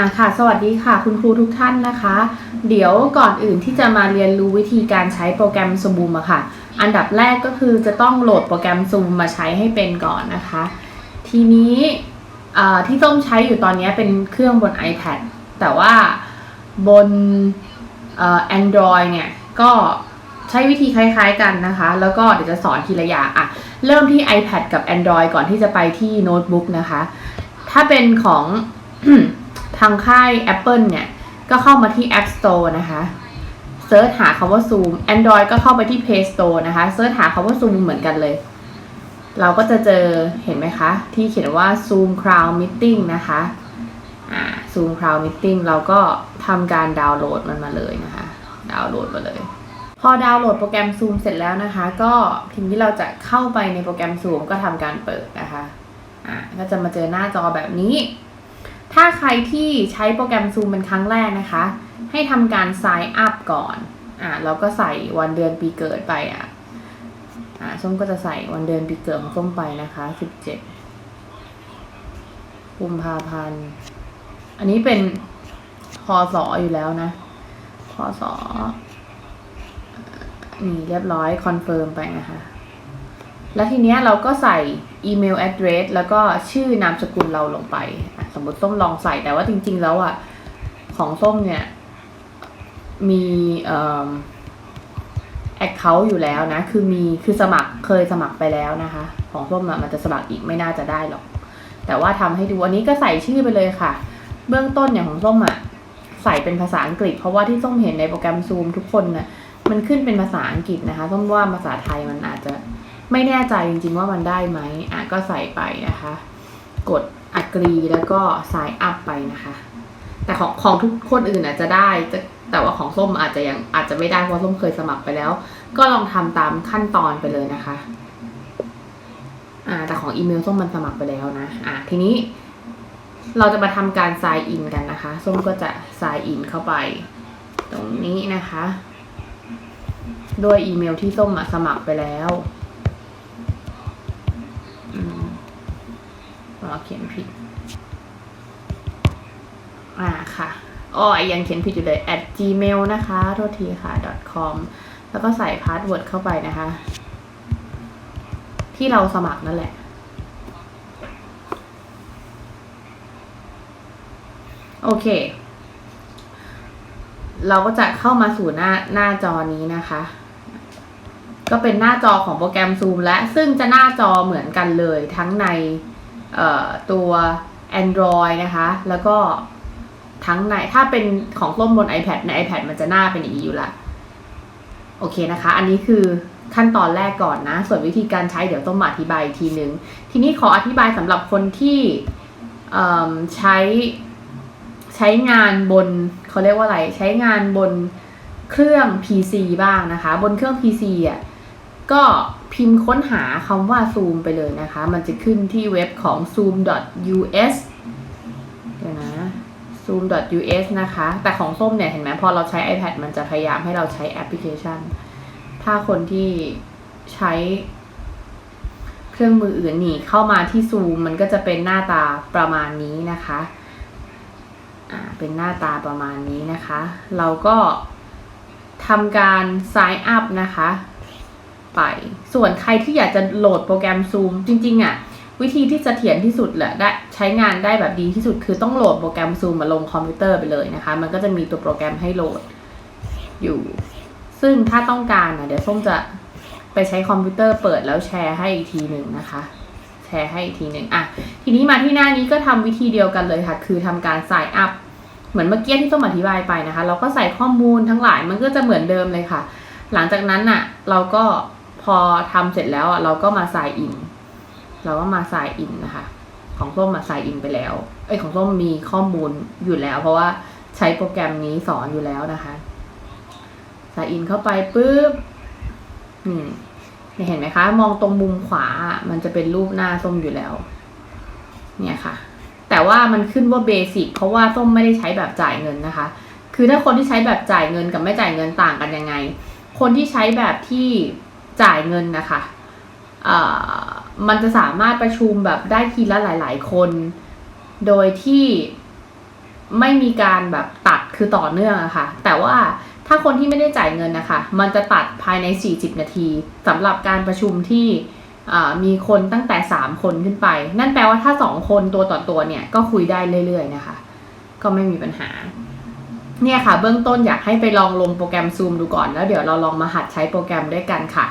อ่าค่ะ สวัสดีค่ะ คุณครูทุกท่านนะคะ เดี๋ยวก่อนอื่นที่จะมาเรียนรู้วิธีการใช้โปรแกรม Zoom อะค่ะ อันดับแรกก็คือจะต้องโหลดโปรแกรม Zoom มาใช้ให้เป็นก่อนนะคะ ทีนี้ที่ต้องใช้อยู่ตอนนี้เป็นเครื่องบน iPad แต่ว่าบนเอ่อ Android เนี่ย ก็ใช้วิธีคล้ายๆกันนะคะ แล้วก็เดี๋ยวจะสอนทีละอย่างอะเริ่มที่ iPad กับ Android ก่อนที่จะไปที่โน้ตบุ๊กนะคะ ถ้าเป็นของ ทางค่าย Apple เนี่ย ก็เข้ามาที่ App Store นะคะเซิร์ชหาคำว่า Zoom Android ก็เข้าไปที่ Play Store นะคะเซิร์ชหาคำว่า Zoom เหมือนกันเลย เราก็จะเจอเห็นไหมคะ ที่เขียนว่า Zoom Cloud Meeting นะคะอ่า Zoom Cloud Meeting เราก็ทำการดาวน์โหลดมันมาเลยนะคะ ดาวน์โหลดมาเลย พอดาวน์โหลดโปรแกรม Zoom เสร็จแล้วนะคะ ก็ทีนี้เราจะเข้าไปในโปรแกรม Zoom ก็ทำการเปิดนะคะอ่าก็จะมาเจอหน้าจอแบบนี้ ถ้าใครที่ใช้โปรแกรม Zoom เป็นครั้งแรกนะคะ ให้ทำการ sign up ก่อน อ่าแล้วก็ใส่วันเดือนปีเกิดไปอะ อ่าส้มก็จะใส่วันเดือนปีเกิดของส้มไปนะคะสิบเจ็ดกุมภาพันธ์ อันนี้เป็นพศออยู่แล้วนะพศนี่เรียบร้อยคอนเฟิร์มไปนะคะ แล้วทีเนี้ยเราก็ใส่อีเมล address แล้วก็ชื่อนามสกุลเราลงไปอะ มมติส้มลองใส่แต่ว่าจริง ๆ แล้วอะของส้มเนี่ย มีเอ่อแอคเคาท์อยู่แล้วนะ คือมีคือสมัครเคยสมัครไปแล้วนะคะ ของส้มอะมันจะสมัครอีกไม่น่าจะได้หรอก แต่ว่าทำให้ดูอันนี้ก็ใส่ชื่อไปเลยค่ะ เบื้องต้นอย่างของส้มอะใส่เป็นภาษาอังกฤษ เพราะว่าที่ส้มเห็นในโปรแกรมซูมทุกคนนะมันขึ้นเป็นภาษาอังกฤษนะคะส้มว่าภาษาไทยมันอาจจะไม่แน่ใจจริงๆว่ามันได้ไหมอะก็ใส่ไปนะคะ กด กรีแล้วก็สายอัพไปนะคะ แต่ของของทุกคนอื่นอาจจะได้จะแต่ว่าของส้มอาจจะยังอาจจะไม่ได้เพราะส้มเคยสมัครไปแล้ว ก็ลองทำตามขั้นตอนไปเลยนะคะอ่าแต่ของอีเมลส้มมันสมัครไปแล้วนะอ่าทีนี้ เราจะมาทำการ sign in กันนะคะ ส้มก็จะ sign in เข้าไป ตรงนี้นะคะด้วยอีเมลที่ส้มสมัครไปแล้ว เราเขียนผิด อ่าค่ะอ๋อยังเขียนผิดอยู่เลย at gmail นะคะ โทษทีค่ะ com แล้วก็ใส่พาสเวิร์ดเข้าไปนะคะ ที่เราสมัครนั่นแหละโอเค เราก็จะเข้ามาสู่หน้าหน้าจอนี้นะคะ ก็เป็นหน้าจอของโปรแกรม Zoom และซึ่งจะหน้าจอเหมือนกันเลยทั้งใน ตัว Android นะคะ แล้วก็ทั้งใน ถ้าเป็นของส้มบน iPad ใน iPad มันจะหน้าเป็นอย่างนี้อยู่ละ โอเคนะคะ อันนี้คือขั้นตอนแรกก่อนนะ ส่วนวิธีการใช้เดี๋ยวต้องมาอธิบายอีกทีนึง ทีนี้ขออธิบายสำหรับคนที่ใช้ใช้งานบนเขาเรียกว่าอะไร ใช้งานบนเครื่อง PC บ้างนะคะ บนเครื่อง PC อะก็ พิมพ์ค้นหาคำว่า Zoom ไปเลยนะคะ มันจะขึ้นที่เว็บของ zoom.us เดี๋ยวนะ zoom.us นะคะ แต่ของส้มเนี่ยเห็นไหมพอเราใช้ iPad มันจะพยายามให้เราใช้แอปพลิเคชัน ถ้าคนที่ใช้เครื่องมืออื่นนี่เข้ามาที่ Zoom มันก็จะเป็นหน้าตาประมาณนี้นะคะอ่าเป็นหน้าตาประมาณนี้นะคะ เราก็ทำการ sign up นะคะ ไป ส่วนใครที่อยากจะโหลดโปรแกรม Zoom จริงๆอะ่ะวิธีที่เสถียรที่สุดแหละได้ใช้งานได้แบบดีที่สุดคือต้องโหลดโปรแกรม Zoom มาลงคอมพิวเตอร์ไปเลยนะคะ มันก็จะมีตัวโปรแกรมให้โหลดอยู่ ซึ่งถ้าต้องการนะเดี๋ยวส้มจะไปใช้คอมพิวเตอร์เปิดแล้วแชร์ให้อีกทีหนึ่งนะคะ แชร์ให้อีกทีหนึ่งอะทีนี้มาที่หน้านี้ก็ทำวิธีเดียวกันเลยค่ะ คือทำการ sign up เหมือนเมื่อกี้ที่ส้มอธิบายไปนะคะ เราก็ใส่ข้อมูลทั้งหลายมันก็จะเหมือนเดิมเลยค่ะ หลังจากนั้นน่ะ เราก็ พอทำเสร็จแล้วอะเราก็มา sign in เราก็มา sign in นะคะ ของส้มมา sign in ไปแล้ว เอ้ยของส้มมีข้อมูลอยู่แล้ว เพราะว่าใช้โปรแกรมนี้สอนอยู่แล้วนะคะใสายอินเข้าไปปุ๊บนี่เนี่ยเห็นไหมคะ มองตรงมุมขวา มันจะเป็นรูปหน้าส้มอยู่แล้ว เนี่ยค่ะ แต่ว่ามันขึ้นว่าเบสิกเพราะว่าส้มไม่ได้ใช้แบบจ่ายเงินนะคะ คือถ้าคนที่ใช้แบบจ่ายเงินกับไม่จ่ายเงินต่างกันยังไง คนที่ใช้แบบที่ จ่ายเงินนะคะมันจะสามารถประชุมแบบได้ทีละหลาย ๆ คน โดยที่ไม่มีการแบบตัดคือต่อเนื่องอะค่ะ แต่ว่าถ้าคนที่ไม่ได้จ่ายเงินนะคะ มันจะตัดภายใน 40 นาทีสำหรับการประชุมที่มีคนตั้งแต่ 3 คนขึ้นไป นั่นแปลว่าถ้า 2 คนตัวต่อตัวเนี่ย ก็คุยได้เรื่อย ๆ นะคะ ก็ไม่มีปัญหา เนี่ยค่ะ เบื้องต้นอยากให้ไปลองลงโปรแกรม Zoom ดูก่อน แล้วเดี๋ยวเราลองมาหัดใช้โปรแกรมด้วยกันค่ะ